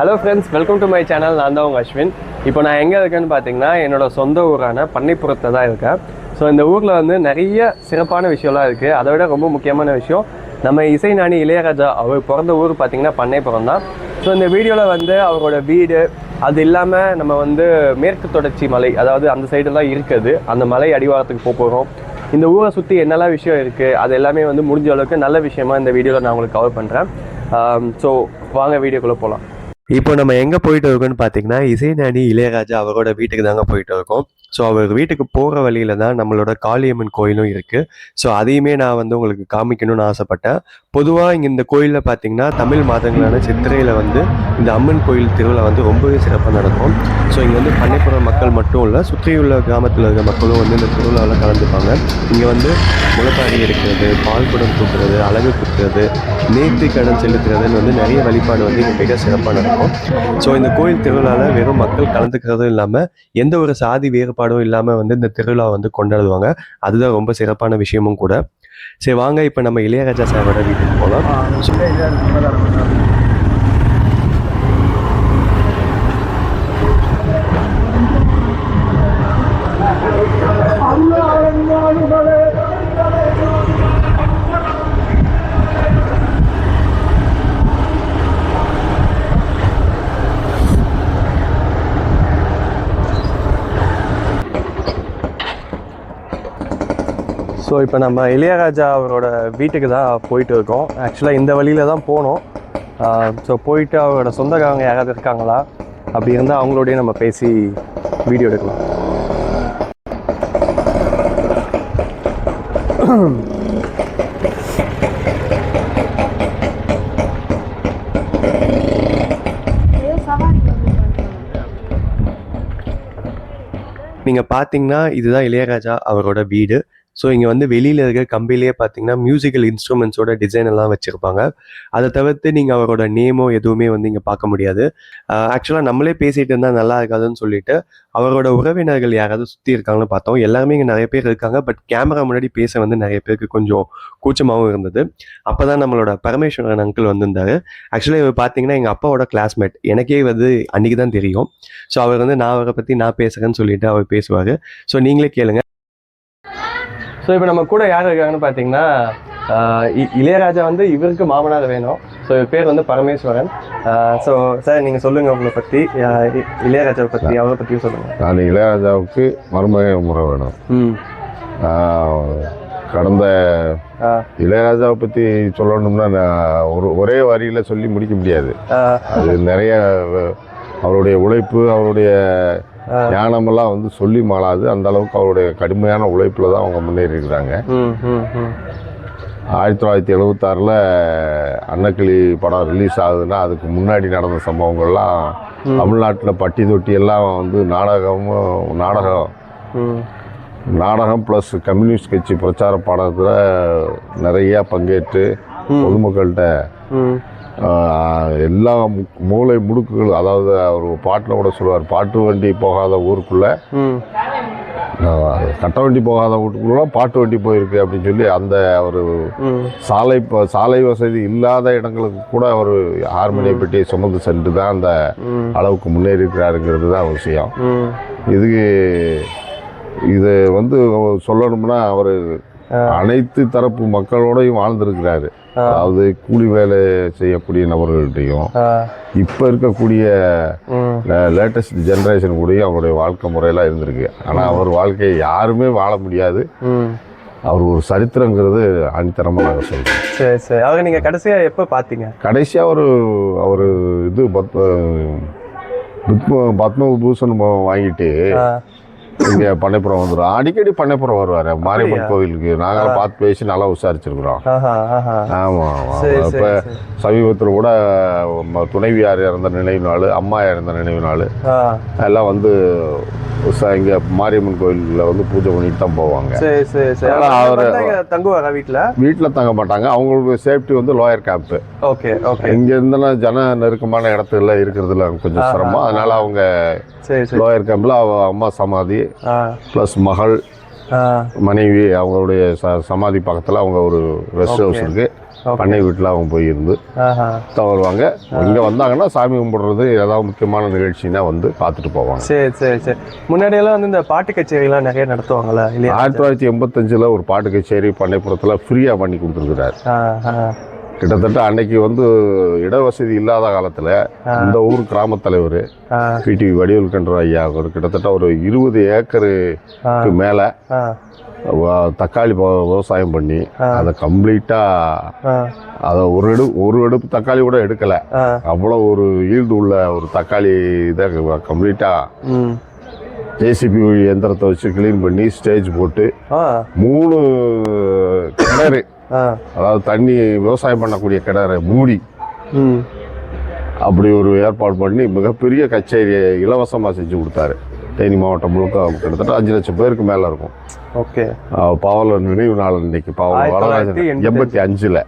Hello friends welcome to my channel நான் தான் உங்கள் அஸ்வின். இப்போ நான் எங்கே இருக்கேன்னு பார்த்தீங்கன்னா என்னோட சொந்த ஊரான பண்ணைப்புறத்தில் தான் இருக்கேன். ஸோ இந்த ஊரில் வந்து நிறைய சிறப்பான விஷயம்லாம் இருக்குது அதை விட ரொம்ப முக்கியமான விஷயம் நம்ம இசைநாணி இளையராஜா அவர் பிறந்த ஊர் பார்த்திங்கன்னா பண்ணைப்புறம் தான். ஸோ இந்த வீடியோவில் வந்து அவரோட வீடு அது இல்லாமல் நம்ம வந்து மேற்கு தொடர்ச்சி மலை அதாவது அந்த சைடெல்லாம் இருக்குது. அந்த மலை அடிவாரத்துக்கு போக போகிறோம் இந்த ஊரை சுற்றி என்னெல்லாம் விஷயம் இருக்குது அது எல்லாமே வந்து முடிஞ்ச அளவுக்கு நல்ல விஷயமா இந்த வீடியோவில் நான் உங்களுக்கு கவர் பண்ணுறேன் ஸோ um, வாங்க வீடியோக்குள்ளே போகலாம் இப்போ நம்ம எங்கே போயிட்டு இருக்கோம்னு பார்த்தீங்கன்னா இசைஞானி இளையராஜா அவரோட வீட்டுக்கு தாங்க போயிட்டு இருக்கோம். ஸோ அவர் வீட்டுக்கு போகிற வழியில தான் நம்மளோட காளியம்மன் கோயிலும் இருக்குது ஸோ அதையுமே நான் வந்து உங்களுக்கு காமிக்கணும்னு ஆசைப்பட்டேன். பொதுவாக இங்கே இந்த கோயிலில் பார்த்தீங்கன்னா தமிழ் மாதங்களான சித்திரையில் வந்து இந்த அம்மன் கோயில் திருவிழா வந்து ரொம்பவே சிறப்பாக நடக்கும். ஸோ இங்கே வந்து பண்ணைப்புற மக்கள் மட்டும் இல்லை சுற்றியுள்ள கிராமத்தில் இருக்கிற மக்களும் வந்து இந்த திருவிழாவில் கலந்துப்பாங்க. இங்கே வந்து முளப்பாடி எடுக்கிறது பால் குடம் தூக்குறது அழகு குத்துறது நேர்த்தி கடன் செலுத்துறதுன்னு வந்து நிறைய வழிபாடு வந்து இங்கே மிக சிறப்பாக நடக்கும். ஸோ இந்த கோயில் திருவிழாவில் வெறும் மக்கள் கலந்துக்கிறதும் இல்லாமல் எந்த ஒரு சாதி சாப்பாடும் இல்லாமல் வந்து இந்த திருவிழா வந்து கொண்டாடுவாங்க. அதுதான் ரொம்ப சிறப்பான விஷயமும் கூட. சரி வாங்க இப்போ நம்ம இளையராஜா சாரோட வீட்டுக்கு போகலாம் ஸோ இப்போ நம்ம இளையராஜா அவரோட வீட்டுக்கு தான் போயிட்டு இருக்கோம். ஆக்சுவலாக இந்த வழியில தான் போனோம். ஸோ போயிட்டு அவரோட சொந்தக்காரங்க யாராவது இருக்காங்களா? அப்படி இருந்தால் அவங்களோடய நம்ம பேசி வீடியோ எடுக்கலாம். நீங்கள் பார்த்தீங்கன்னா இதுதான் இளையராஜா அவரோட வீடு. ஸோ இங்கே வந்து வெளியில் இருக்க கம்பிலேயே பார்த்தீங்கன்னா மியூசிக்கல் இன்ஸ்ட்ருமெண்ட்ஸோட டிசைன் எல்லாம் வச்சுருப்பாங்க. அதை தவிர்த்து நீங்கள் அவரோட நேமோ எதுவுமே வந்து இங்கே பார்க்க முடியாது. ஆக்சுவலாக நம்மளே பேசிகிட்டு இருந்தால் நல்லா இருக்காதுன்னு சொல்லிட்டு அவரோட உறவினர்கள் யாராவது சுற்றி இருக்காங்கன்னு பார்த்தோம். எல்லாருமே இங்கே நிறைய பேர் இருக்காங்க. பட் கேமரா முன்னாடி பேச வந்து நிறைய பேருக்கு கொஞ்சம் கூச்சமாகவும் இருந்தது. அப்போ தான் நம்மளோட பரமேஸ்வரன் அங்கிள் வந்திருந்தார். ஆக்சுவலாக இவர் பார்த்தீங்கன்னா எங்கள் அப்பாவோட கிளாஸ்மேட் எனக்கே வந்து அன்றைக்கி தான் தெரியும். ஸோ அவர் வந்து நான் அவரை பற்றி நான் பேசுகிறேன்னு சொல்லிட்டு அவர் பேசுவார். ஸோ நீங்களே கேளுங்க. ஸோ இப்போ நம்ம கூட யார் இருக்காங்கன்னு பார்த்தீங்கன்னா இளையராஜா வந்து இவருக்கு மாமனார் வேணும். ஸோ இவர் பேர் வந்து பரமேஸ்வரன். ஸோ சார் நீங்கள் சொல்லுங்கள் உங்களை பற்றி இளையராஜாவை பற்றி அவரை பற்றியும் சொல்லுங்கள் நான் இளையராஜாவுக்கு மருமக முறை வேணும். கடந்த இளையராஜாவை பற்றி சொல்லணும்னா நான் ஒரு ஒரே வரியில் சொல்லி முடிக்க முடியாது. அது நிறைய அவருடைய உழைப்பு அவருடைய ஞானமெல்லாம் வந்து சொல்லி மாளாது. அந்த அளவுக்கு அவருடைய கடுமையான உழைப்பில் தான் அவங்க முன்னேறி இருக்கிறாங்க ம் ம் ம். ஆயிரத்தி தொள்ளாயிரத்தி எழுபத்தாறில் அன்னக்கிளி படம் ரிலீஸ் ஆகுதுன்னா அதுக்கு முன்னாடி நடந்த சம்பவங்கள்லாம் தமிழ்நாட்டில் பட்டி தொட்டி எல்லாம் வந்து நாடகமும் நாடகம். நாடகம் ப்ளஸ் கம்யூனிஸ்ட் கட்சி பிரச்சார பாடத்தில் நிறைய பங்கேற்று பொதுமக்கள்கிட்ட எல்லா மு- மூலை முடுக்குகள் அதாவது அவர் பாட்டில் கூட சொல்லுவார் பாட்டு வண்டி போகாத ஊருக்குள்ளே கட்ட வண்டி போகாத ஊருக்குள்ள பாட்டு வண்டி போயிருக்கு அப்படின்னு சொல்லி அந்த ஒரு சாலை சாலை வசதி இல்லாத இடங்களுக்கு கூட அவர் ஹார்மோனிய பெட்டியை சுமந்து சென்று தான் அந்த அளவுக்கு முன்னேறி இருக்கிறாருங்கிறது தான் விஷயம். இதுக்கு இது வந்து சொல்லணும்னா அவர் அனைத்து தரப்பு மக்களோடையும் வாழ்ந்திருக்கிறாரு. அதாவது கூலி வேலை செய்யக்கூடிய நபர்கள்ட்டையும் இப்போ இருக்கக்கூடிய லேட்டஸ்ட் ஜென்ரேஷன் கூடயும் அவருடைய வாழ்க்கை முறையெல்லாம் இருந்திருக்கு. ஆனால் அவர் வாழ்க்கையை யாருமே வாழ முடியாது. அவர் ஒரு சரித்திரங்கிறது அணித்தரமாக நாங்கள் சொல்கிறோம் சரி சரி. அவரை நீங்கள் கடைசியாக எப்போ பார்த்தீங்க கடைசியாக ஒரு அவர் இது பத்ம பத்ம பத்மபூஷன் வாங்கிட்டு இங்கே பண்ணைப்புறம் வந்துடும் அடிக்கடி பண்ணைப்புறம் வருவார். மாரியம்மன்? கோவிலுக்கு. நாங்கள் பார்த்து பேசி நல்லா விசாரிச்சிருக்கிறோம். ஆமாம் ஆமாம் இப்போ சமீபத்தில் கூட துணைவியார் இறந்த நினைவு நாள் அம்மா இறந்த நினைவு நாள் எல்லாம் வந்து இங்கே மாரியம்மன் கோயிலில் வந்து பூஜை பண்ணிட்டு தான் போவாங்க. சரி சரி அவர் தங்குவாரா வீட்டில் வீட்டில் தங்க மாட்டாங்க. அவங்களுக்கு சேஃப்டி வந்து லோயர் கேம்ப்பு ஓகே ஓகே. இங்கே இருந்தனா ஜன நெருக்கமான இடத்துல இருக்கிறதுல கொஞ்சம். சிரமம். அதனால அவங்க லோயர் கேம்பில் அவ அம்மா சமாதி ப்ளஸ் மகள் மனைவி அவங்களுடைய ச சமாதி பக்கத்தில் அவங்க ஒரு ரெஸ்ட் ஹவுஸ் Okay. இருக்கு. பண்ணை வீட்டில் அவங்க போய் இருந்து ஆஹா. தான் வருவாங்க இங்கே வந்தாங்கன்னா சாமி கும்பிடுறது ஏதாவது முக்கியமான நிகழ்ச்சினா வந்து பார்த்துட்டு போவாங்க. சரி சரி சரி. முன்னாடியெல்லாம் வந்து இந்த பாட்டு கச்சேரிலாம் நிறைய நடத்துவாங்கல்ல இல்லையா? ஆயிரத்தி தொள்ளாயிரத்தி எண்பத்தஞ்சில் ஒரு பாட்டு கச்சேரி பண்ணைப்புறத்தில் ஃப்ரீயாக பண்ணி கொடுத்துருக்குறாரு. கிட்டத்தட்ட அன்னைக்கு வந்து இடவசதி இல்லாத காலத்தில் இந்த ஊர் கிராமத் தலைவர் ஆ. பிடிவி வடிவேல் கன்ற ஐயா ஒரு கிட்டத்தட்ட ஒரு இருபது ஏக்கருக்கு மேலே தக்காளி விவசாயம் பண்ணி அதை கம்ப்ளீட்டாக அதை ஒரு எடு ஒரு எடுப்பு தக்காளி கூட எடுக்கலை. அவ்வளோ ஒரு ஈல்டு உள்ள ஒரு தக்காளி இதை கம்ப்ளீட்டாக ஜேசிபி எந்திரத்தை வச்சு க்ளீன் பண்ணி ஸ்டேஜ் போட்டு மூணு கிணறு அதாவது தண்ணி விவசாயம் பண்ணக்கூடிய கிணறு மூடி. அப்படி ஒரு ஏற்பாடு பண்ணி மிகப்பெரிய கச்சேரியை இலவசமாக செஞ்சு கொடுத்தாரு. தேனி மாவட்டம் முழுக்க கிட்டத்தட்ட அஞ்சு லட்சம் பேருக்கு மேலே இருக்கும். ஓகே. அஹ் பாவலர் நினைவு நாள் இன்னைக்கு ஆயிரத்தி வரராஜன் எண்பத்தி அஞ்சில்.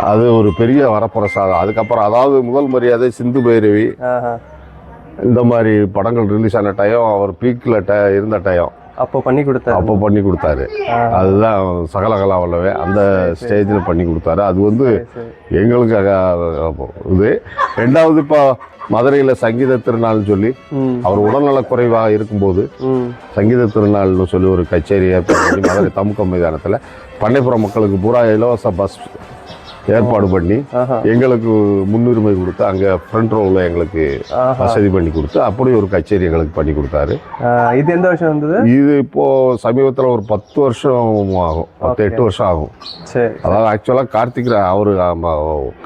அது ஒரு பெரிய வரப்பிரசாதம். அதுக்கப்புறம் அதாவது முதல் மரியாதை சிந்து பைரவி. இந்த மாதிரி படங்கள் ரிலீஸ் ஆன டயம் அவர் பீக்கில் ட இருந்த டயம் அப்போ பண்ணி கொடுத்தாரு. அப்போ பண்ணி கொடுத்தாரு. அதுதான் சகலகலா வல்லவே அந்த ஸ்டேஜில் பண்ணி கொடுத்தாரு. அது வந்து எங்களுக்கு இது. ரெண்டாவது இப்போ மதுரையில் சங்கீத திருநாள்னு சொல்லி அவர் உடல்நலக் குறைவாக இருக்கும்போது சங்கீத திருநாள்னு சொல்லி ஒரு கச்சேரி ஏற்பாடு பண்ணி மதுரை தமுக்கம் மைதானத்தில். பண்ணைப்புற மக்களுக்கு பூரா இலவச பஸ் ஏற்பாடு பண்ணி எங்களுக்கு முன்னுரிமை கொடுத்து அங்கே ஃப்ரண்ட் ரோவில் எங்களுக்கு வசதி பண்ணி கொடுத்து அப்படி ஒரு கச்சேரி எங்களுக்கு பண்ணி கொடுத்தாரு. இது எந்த வருஷம் வந்தது? இது இப்போ சமீபத்தில் ஒரு பத்து வருஷம் ஆகும். பத்து எட்டு வருஷம் ஆகும். சரி அதாவது ஆக்சுவலாக கார்த்திக் ரா அவர்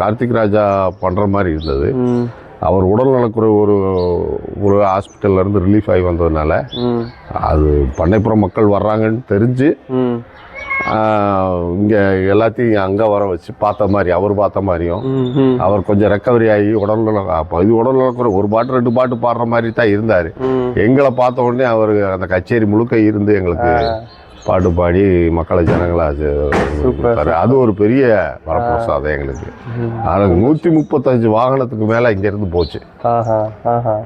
கார்த்திக் ராஜா பண்ணுற மாதிரி இருந்தது. அவர் உடல்நலக்குறைவு ஒரு ஒரு ஹாஸ்பிட்டல்ல இருந்து ரிலீஃப் ஆகி வந்ததுனால அது பண்ணைப்புற மக்கள் வர்றாங்கன்னு தெரிஞ்சு இங்கே எல்லாத்தையும் அங்கே வர வச்சு பார்த்த மாதிரி அவர் பார்த்த மாதிரியும் அவர் கொஞ்சம் ரெக்கவரி ஆகி உடல்நல இது உடல்நலக்குறை ஒரு பாட்டு ரெண்டு பாட்டு பாடுற மாதிரி தான் இருந்தார். எங்களை பார்த்த உடனே அவர் அந்த கச்சேரி முழுக்க இருந்து எங்களுக்கு பாட்டு பாடி மக்களை ஜனங்களா அது ஒரு பெரிய வரப்பிரசாதம் எங்களுக்கு. ஆனால் நூற்றி முப்பத்தஞ்சு வாகனத்துக்கு மேலே இங்கேருந்து போச்சு.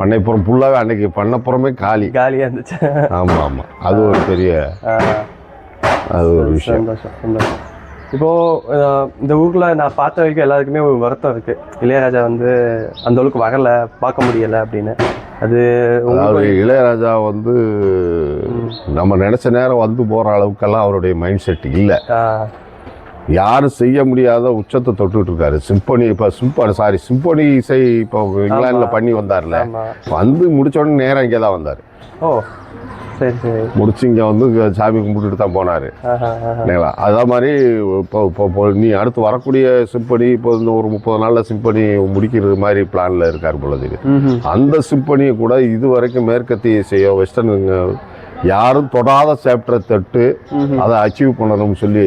பண்ணைப்புறம் ஃபுல்லாகவே அன்னைக்கு பண்ணப்புறமே காலி. காலியாக இருந்துச்சு. ஆமாம் ஆமாம் அது ஒரு பெரிய அது ஒரு விஷயம். சந்தோஷம் சந்தோஷம். இப்போ அஹ், இந்த ஊர்ல நான் பார்த்த வரைக்கும் எல்லாருக்குமே ஒரு வருத்தம் இருக்கு. இளையராஜா வந்து அந்த அளவுக்கு வரல பார்க்க முடியல அப்படின்னு. அது அதாவது இளையராஜா வந்து நம்ம நினைச்ச நேரம் வந்து போற அளவுக்கெல்லாம் அவருடைய மைண்ட் செட் இல்லை. யாரும் செய்ய முடியாத உச்சத்தை தொட்டுட்டு இருக்காரு. சிம்பனி இப்போ சிம்பனி சாரி சிம்பனி இசை இப்போ இங்கிலாந்துல பண்ணி வந்தார்ல. வந்து முடிச்ச உடனே நேரம் இங்கே தான் வந்தார். ஓ. முடிச்சு இங்கே வந்து சாமி கும்பிட்டுட்டு தான் போனார். இல்லைங்களா? அதே மாதிரி இப்போ இப்போ நீ அடுத்து வரக்கூடிய சிம்பனி இப்போ இந்த ஒரு முப்பது நாளில் சிம்பனி முடிக்கிறது மாதிரி பிளானில் இருக்கார் ம்ஹும். அந்த சிம்பனியை கூட இது வரைக்கும் மேற்கத்திய இசையோ வெஸ்டர்ன் யாரும் தொடாத சாப்டரை தொட்டு அதை அச்சீவ் பண்ணணும்னு சொல்லி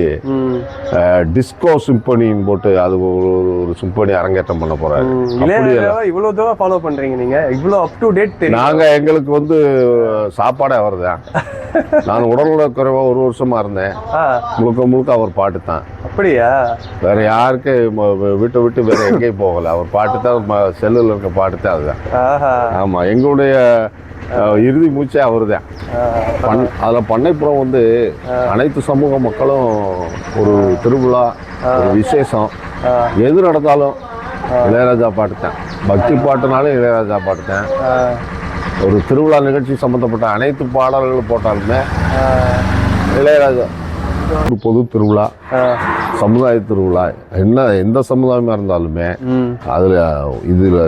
டிஸ்கோ சிம்பனின்னு போட்டு அது ஒரு ஒரு- சிம்பனி அரங்கேற்றம் பண்ண போறாரு. இவ்வளவு தூரம் ஃபாலோ பண்றீங்க நீங்க. இவ்வளவு அப் டு டேட் நாங்க எங்களுக்கு வந்து சாப்பாடே அவர்தான். நான் உடல்நல குறைவா ஒரு வருஷமா இருந்தேன். முழுக்க முழுக்க அவர் பாட்டு தான். அப்படியா? வேற யாருக்கு ம- வ- வீட்டை விட்டு வேற எங்கேயும் போகல. அவர் பாட்டு தான் செல்லில் இருக்க பாட்டு தான் அதுதான். ஆமா எங்களுடைய இறுதி மூச்சே அவர் தான் பண் அதில் பண்ணைப்புறம் வந்து அனைத்து சமூக மக்களும் ஒரு திருவிழா ஒரு விசேஷம். எது நடந்தாலும் இளையராஜா பாட்டு தான் பக்தி பாட்டுனாலும் இளையராஜா பாட்டு தான் ஒரு திருவிழா நிகழ்ச்சி சம்மந்தப்பட்ட அனைத்து பாடல்கள் போட்டாலுமே இளையராஜா ஒரு பொது திருவிழா சமுதாய திருவிழா என்ன எந்த சமுதாயமாக இருந்தாலுமே அதில் இதில்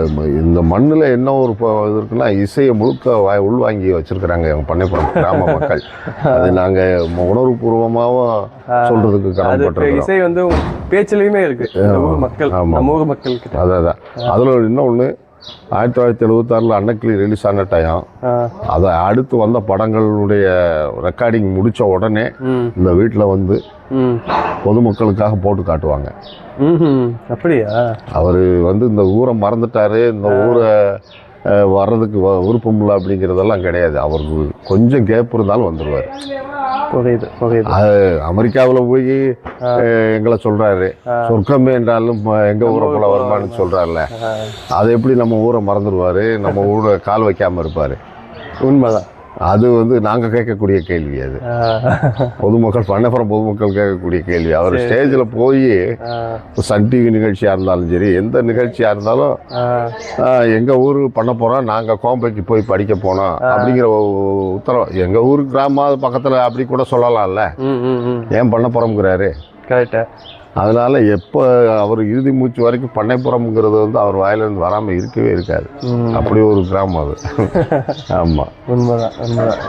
இந்த மண்ணில் என்ன ஒரு இது இருக்குன்னா இசையை முழுக்க உள்வாங்கி வச்சிருக்கிறாங்க எங்கள் பண்ணைப்புறம் கிராம மக்கள். அது நாங்கள் உணர்வுபூர்வமாகவும் சொல்கிறதுக்கு இப்ப கடமைப்பட்டிருக்கிறோம். இசை வந்து பேச்சிலையுமே இருக்கு. மக்கள் மக்கள் அதான் அதான் அதில் இன்னொன்று ஆயிரத்தி தொள்ளாயிரத்தி எழுபத்தாறில் அன்னக்கிளி ரிலீஸ் ஆன டைம் அதை அடுத்து வந்த படங்களுடைய ரெக்கார்டிங் முடித்த உடனே இந்த வீட்டில் வந்து பொதுமக்களுக்காக போட்டு காட்டுவாங்க. அப்படியா? அவர் வந்து இந்த ஊரை மறந்துட்டாரு இந்த ஊரை வர்றதுக்கு விருப்பம் இல்லை அப்படிங்கிறதெல்லாம் கிடையாது. அவருக்கு கொஞ்சம் கேப் இருந்தாலும் வந்துடுவார் புரியுது புரியுது. அது அமெரிக்காவில் போய் எங்களை சொல்றாரு. சொர்க்கமே என்றாலும் ம- எங்க ஊரை போல வருமானு சொல்றாருல ஆஹ், அதை எப்படி நம்ம ஊரை மறந்துடுவாரு? நம்ம ஊரை கால் வைக்காம இருப்பாரு. உண்மைதான். அது வந்து நாங்க கேட்கக்கூடிய கேள்வி அது. பொதுமக்கள் பண்ணப்புறம் பொதுமக்கள் கேட்கக்கூடிய கேள்வி. அவர் ஸ்டேஜில் போய் சன் டிவி நிகழ்ச்சியா இருந்தாலும் சரி எந்த நிகழ்ச்சியா இருந்தாலும் ஆஹ், எங்க ஊர் பண்ண போறோம் நாங்க கோம்பைக்கு போய் படிக்க போனோம் அப்படிங்கிற உத்தரவு. எங்க ஊர் கிராமம் பக்கத்துல அப்படி கூட சொல்லலாம்ல. ஏன் பண்ணப்புறம்ங்கிறாரு கரெக்டா அதனால எப்போ அவர் இறுதி மூச்சு வரைக்கும் பண்ணைப்புறம்ங்கிறது வந்து அவர் வாயிலிருந்து வராம இருக்கவே இருக்காது. அப்படி ஒரு கிராமம் அது. ஆமா. உண்மைதான் உண்மைதான்.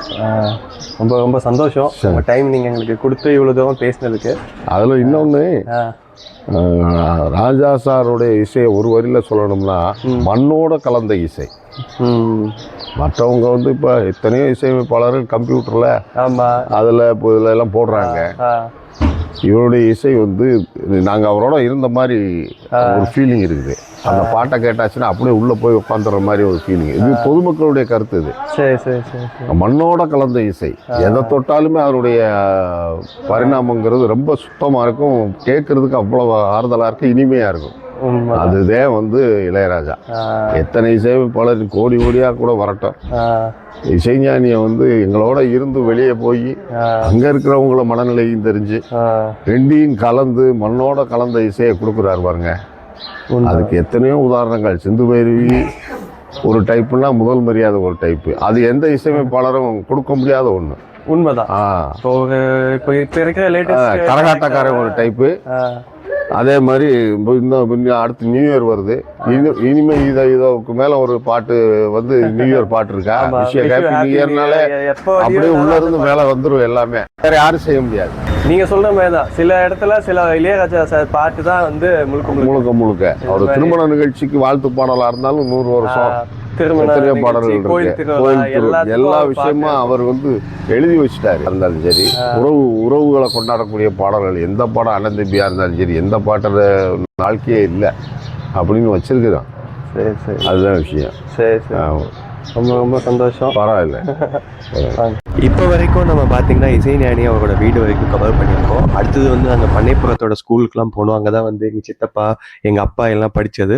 ரொம்ப ரொம்ப சந்தோஷம். டைம் நீங்கள் எங்களுக்கு கொடுத்து இவ்வளோ தூரம் பேசினதுக்கு. அதுல ஆஹ், ராஜா சாருடைய இசையை ஒரு வரியில சொல்லணும்னா மண்ணோட கலந்த இசை. மற்றவங்க வந்து இப்போ எத்தனையோ இசையமைப்பாளர்கள் கம்ப்யூட்டர்ல ஆமாம் அதில் இப்போ இதில் எல்லாம் போடுறாங்க. இவருடைய இசை வந்து நாங்கள் அவரோட இருந்த மாதிரி ஒரு ஃபீலிங் இருக்குது. அந்த பாட்டை கேட்டாச்சுன்னா அப்படியே உள்ளே போய் உட்காந்துற மாதிரி ஒரு ஃபீலிங் இது பொதுமக்களுடைய கருத்து இது. சரி சரி சரி மண்ணோட கலந்த இசை. எதை தொட்டாலுமே அவருடைய பரிணாமங்கிறது ரொம்ப சுத்தமாக இருக்கும். கேட்கறதுக்கு அவ்வளோ ஆறுதலாக இருக்கும் இனிமையாக இருக்கும். அதுதான் வந்து இளையராஜா. எத்தனை இசையமைப்பாளர் கோடி கோடியாக கூட வரட்டும். இசைஞானியை வந்து எங்களோட இருந்து வெளியே போய் அங்கே இருக்கிறவங்கள மனநிலையும் தெரிஞ்சு ரெண்டையும் கலந்து மண்ணோட கலந்த இசையை கொடுக்குறாரு பாருங்க. அதுக்கு எத்தனையோ உதாரணங்கள். சிந்து பைரவி ஒரு டைப்புனா முதல் மரியாதை ஒரு டைப்பு. அது எந்த இசையமைப்பாளரும் கொடுக்க முடியாத ஒன்று உண்மைதான். இப்போ இப்போ இருக்கிற லேட்டஸ்ட் கரகாட்டக்காரன் ஒரு டைப்பு. அதே மாதிரி இன்னும் அடுத்து நியூ இயர் வருது. இனி- இனிமே இதை இதோக்கு மேல ஒரு பாட்டு வந்து நியூ இயர் பாட்டு இருக்கா? விஷயம் ஹாப்பி நியூ இயர்னாலே அப்படியே உள்ள இருந்து மேல வந்துரும் எல்லாமே. வேற யாரும் செய்ய முடியாது. நீங்க சொல்ற மாதிரி தான் சில இடத்துல சில இளையராஜா சார் பாட்டு தான் வந்து முழுக்க முழுக்க. முழுக்க அவர் திருமண நிகழ்ச்சிக்கு வாழ்த்து பாடலா இருந்தாலும் நூறு வருஷம். எத்தனையோ பாடல்கள் இருக்கு. கோயில் எல்லா விஷயமும். அவர் வந்து எழுதி வச்சுட்டாரு. இருந்தாலும் சரி உறவு உறவுகளை கொண்டாடக்கூடிய பாடல்கள் எந்த பாடம் அண்ணன் தம்பியா இருந்தாலும் சரி எந்த பாட்டோட வாழ்க்கையே இல்லை அப்படின்னு வச்சிருக்கிறான். சரி சரி. அதுதான் விஷயம். சரி சரி. ரொம்ப ரொம்ப சந்தோஷம். பரவாயில்ல. இப்போ வரைக்கும் நம்ம பார்த்தீங்கன்னா இசைஞானி அவரோட வீடு வரைக்கும் கவர் பண்ணியிருக்கோம். அடுத்தது வந்து நாங்கள் பண்ணைப்புறத்தோட ஸ்கூலுக்குலாம் போனோம். அங்கே தான் வந்து எங்கள் சித்தப்பா எங்கள் அப்பா எல்லாம் படித்தது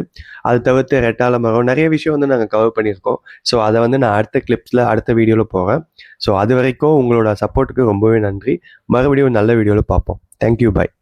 அது தவிர்த்து ரெட்டால மரம் நிறைய விஷயம் வந்து நாங்கள் கவர் பண்ணியிருக்கோம். ஸோ அதை வந்து நான் அடுத்த கிளிப்ஸில் அடுத்த வீடியோவில் போகிறேன் ஸோ அது வரைக்கும் உங்களோட சப்போர்ட்டுக்கு ரொம்பவே நன்றி. மறுபடியும் நல்ல வீடியோவில் பார்ப்போம். Thank you bye